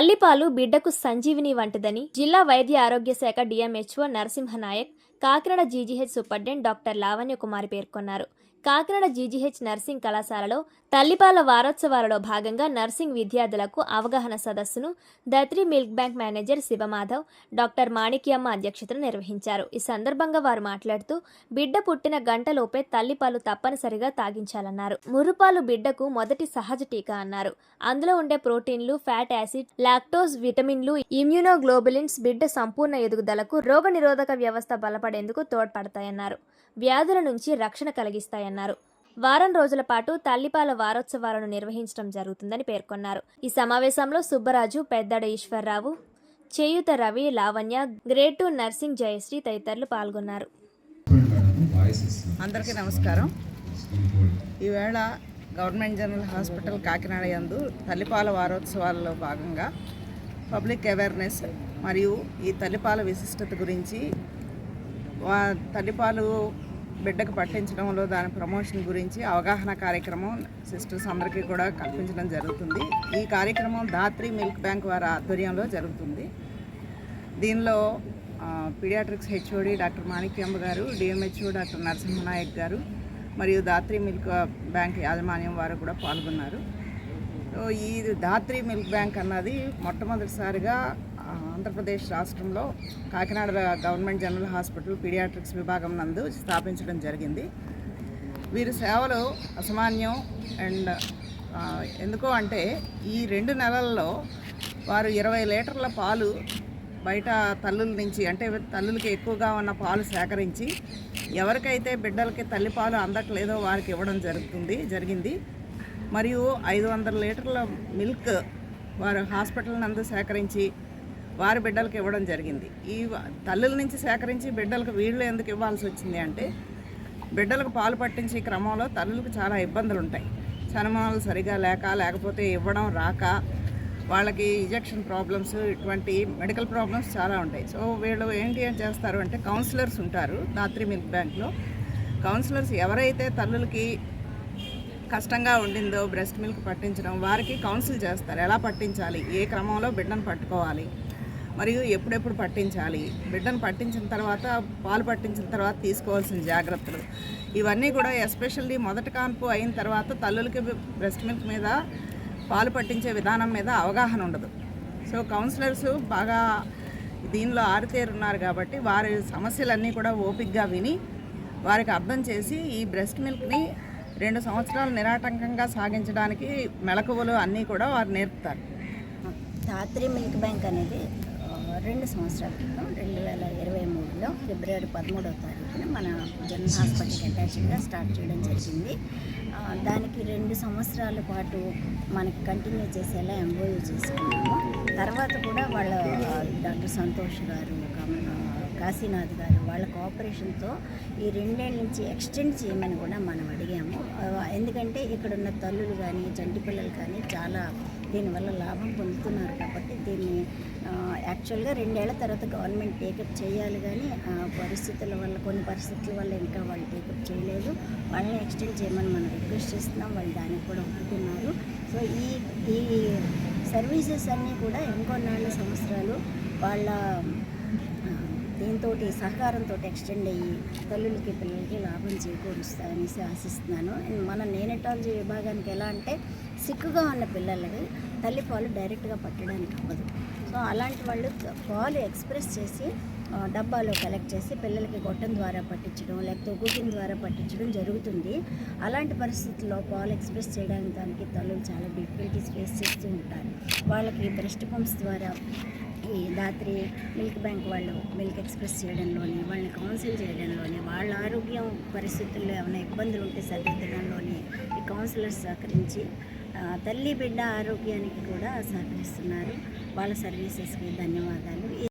తల్లిపాలు బిడ్డకు సంజీవిని వంటిదని జిల్లా వైద్య ఆరోగ్య శాఖ DMHO Narasimha Nayak Kakinada GGH superintendent doctor Lavanya Kumari పేర్కొన్నారు. కాకినాడ జీజీహెచ్ నర్సింగ్ కళాశాలలో తల్లిపాల వారోత్సవాలలో భాగంగా నర్సింగ్ విద్యార్థులకు అవగాహన సదస్సును Dhatri milk bank manager Shivamadhav doctor Manikyamma అధ్యక్షతన నిర్వహించారు. ఈ సందర్భంగా వారు మాట్లాడుతూ బిడ్డ పుట్టిన గంటలోపే తల్లిపాలు తప్పనిసరిగా తాగించాలన్నారు. మురుపాలు బిడ్డకు మొదటి సహజ టీకా అన్నారు. అందులో ఉండే ప్రోటీన్లు ఫ్యాట్ యాసిడ్ లాక్టోస్ విటమిన్లు ఇమ్యూనోగ్లోబులిన్స్ బిడ్డ సంపూర్ణ ఎదుగుదలకు రోగనిరోధక వ్యవస్థ బలపడేందుకు తోడ్పడతాయన్నారు. వ్యాధుల నుంచి రక్షణ కలిగిస్తాయన్నారు. వారం రోజుల పాటు తల్లిపాల వారోత్సవాలను నిర్వహించడం జరుగుతుందని పేర్కొన్నారు. ఈ సమావేశంలో సుబ్బరాజు పెద్దడ ఈశ్వర్రావు చేయుత Ravi Lavanya grade two nursing Jayashree తదితరులు పాల్గొన్నారు. అందరికీ నమస్కారం. ఈవేళ గవర్నమెంట్ జనరల్ హాస్పిటల్ కాకినాడ యందు తల్లిపాల వారోత్సవాలలో భాగంగా పబ్లిక్ అవేర్నెస్ మరియు ఈ తల్లిపాల విశిష్టత గురించి తల్లిపాలు బిడ్డకు పట్టించడంలో దాని ప్రమోషన్ గురించి అవగాహన కార్యక్రమం సిస్టర్స్ అందరికీ కూడా కల్పించడం జరుగుతుంది. ఈ కార్యక్రమం ధాత్రి మిల్క్ బ్యాంక్ వారి ఆధ్వర్యంలో జరుగుతుంది. దీనిలో పీడియాట్రిక్స్ హెచ్ఓడి డాక్టర్ మాణిక్యంబ గారు డిఎంహెచ్ఓ డాక్టర్ నరసింహనాయక్ గారు మరియు దాత్రి మిల్క్ బ్యాంక్ యాజమాన్యం వారు కూడా పాల్గొన్నారు. సో ఈ దాత్రి మిల్క్ బ్యాంక్ అన్నది మొట్టమొదటిసారిగా ఆంధ్రప్రదేశ్ రాష్ట్రంలో Kakinada government general hospital paediatrics విభాగం నందు స్థాపించడం జరిగింది. వీరి సేవలు అసామాన్యం అండ్ ఎందుకో అంటే ఈ రెండు నెలల్లో వారు ఇరవై లీటర్ల పాలు బయట తల్లుల నుంచి అంటే తల్లులకి ఎక్కువగా ఉన్న పాలు సేకరించి ఎవరికైతే బిడ్డలకి తల్లిపాలు అందట్లేదో వారికి ఇవ్వడం జరుగుతుంది జరిగింది. మరియు ఐదు వందల లీటర్ల మిల్క్ వారు హాస్పిటల్ నందు సేకరించి వారి బిడ్డలకు ఇవ్వడం జరిగింది. ఈ వ- తల్లుల నుంచి సేకరించి బిడ్డలకు వీళ్ళు ఎందుకు ఇవ్వాల్సి వచ్చింది అంటే బిడ్డలకు పాలు పట్టించే క్రమంలో తల్లులకు చాలా ఇబ్బందులు ఉంటాయి చనమాలు సరిగా లేక లేకపోతే ఇవ్వడం రాక వాళ్ళకి ఇంజెక్షన్ ప్రాబ్లమ్స్ ఇటువంటి మెడికల్ ప్రాబ్లమ్స్ చాలా ఉంటాయి. సో వీళ్ళు ఏంటి అని చేస్తారు అంటే కౌన్సిలర్స్ ఉంటారు దాత్రి మిల్క్ బ్యాంక్లో. కౌన్సిలర్స్ ఎవరైతే తల్లులకి కష్టంగా ఉండిందో బ్రెస్ట్ మిల్క్ పట్టించడం వారికి కౌన్సిల్ చేస్తారు. ఎలా పట్టించాలి? ఏ క్రమంలో బిడ్డను పట్టుకోవాలి? మరియు ఎప్పుడెప్పుడు పట్టించాలి? బిడ్డను పట్టించిన తర్వాత పాలు పట్టించిన తర్వాత తీసుకోవాల్సిన జాగ్రత్తలు. ఇవన్నీ కూడా ఎస్పెషల్లీ మొదటి కాన్పు అయిన తర్వాత తల్లులకి బ్రెస్ట్ మిల్క్ మీద పాలు పట్టించే విధానం మీద అవగాహన ఉండదు. సో కౌన్సిలర్స్ బాగా దీనిలో ఆరితేరున్నారు కాబట్టి వారి సమస్యలన్నీ కూడా ఓపిక్గా విని వారికి అర్థం చేసి ఈ బ్రెస్ట్ మిల్క్ని రెండు సంవత్సరాలు నిరాటంకంగా సాగించడానికి మెలకువలు అన్నీ కూడా వారు నేర్పుతారు. రాత్రి మిల్క్ బ్యాంక్ అనేది రెండు సంవత్సరాల క్రితం రెండు వేల ఇరవై మూడులో ఫిబ్రవరి పదమూడవ తారీఖున మన జనరల్ హాస్పిటల్కి అటాచ్డ్గా స్టార్ట్ చేయడం జరిగింది. దానికి రెండు సంవత్సరాల పాటు మనకి కంటిన్యూ చేసేలా ఎంఓయూ చేసుకున్నాము. తర్వాత కూడా వాళ్ళ డాక్టర్ సంతోష్ గారు కాశీనాథ్ గారు వాళ్ళ కోఆపరేషన్తో ఈ రెండేళ్ళ నుంచి ఎక్స్టెండ్ చేయమని కూడా మనం అడిగాము. ఎందుకంటే ఇక్కడ ఉన్న తల్లులు కానీ చంటి పిల్లలు కానీ చాలా దీనివల్ల లాభం పొందుతున్నారు కాబట్టి దీన్ని యాక్చువల్గా రెండేళ్ళ తర్వాత గవర్నమెంట్ టేకప్ చేయాలి కానీ ఆ, పరిస్థితుల వల్ల కొన్ని పరిస్థితుల వల్ల ఇంకా వాళ్ళు టేకప్ చేయలేదు. వాళ్ళని ఎక్స్టెండ్ చేయమని మనం రిక్వెస్ట్ చేస్తున్నాం. వాళ్ళు దానికి కూడా ఒప్పుకున్నారు. సో ఈ ఈ సర్వీసెస్ అన్నీ కూడా ఇంకో నాలుగు సంవత్సరాలు వాళ్ళ దీంతో సహకారంతో ఎక్స్టెండ్ అయ్యి తల్లులకి పిల్లలకి లాభం చేకూరుస్తాయనేసి ఆశిస్తున్నాను. మన నేనటాలజీ విభాగానికి ఎలా అంటే సిక్కుగా ఉన్న పిల్లలకి తల్లి పాలు డైరెక్ట్గా పట్టడానికి అవ్వదు. సో అలాంటి వాళ్ళు పాలు ఎక్స్ప్రెస్ చేసి డబ్బాలో కలెక్ట్ చేసి పిల్లలకి గొట్టం ద్వారా పట్టించడం లేకపోతే గుడ్డిన ద్వారా పట్టించడం జరుగుతుంది. అలాంటి పరిస్థితుల్లో పాలు ఎక్స్ప్రెస్ చేయడానికి దానికి తల్లులు చాలా డిఫికల్టీస్ ఫేస్ చేస్తూ ఉంటారు. వాళ్ళకి బ్రెస్ట్ పంప్స్ ద్వారా ఈ రాత్రి మిల్క్ బ్యాంక్ వాళ్ళు మిల్క్ ఎక్స్ప్రెస్ చేయడంలోని వాళ్ళని కౌన్సిల్ చేయడంలోని వాళ్ళ ఆరోగ్యం పరిస్థితుల్లో ఏమైనా ఇబ్బందులు ఉంటే సరిదిద్దడంలోని ఈ కౌన్సిలర్స్ సహకరించి ఆ, తల్లి బిడ్డ ఆరోగ్యానికి కూడా సహకరిస్తున్నారు. వాళ్ళ సర్వీసెస్కి ధన్యవాదాలు.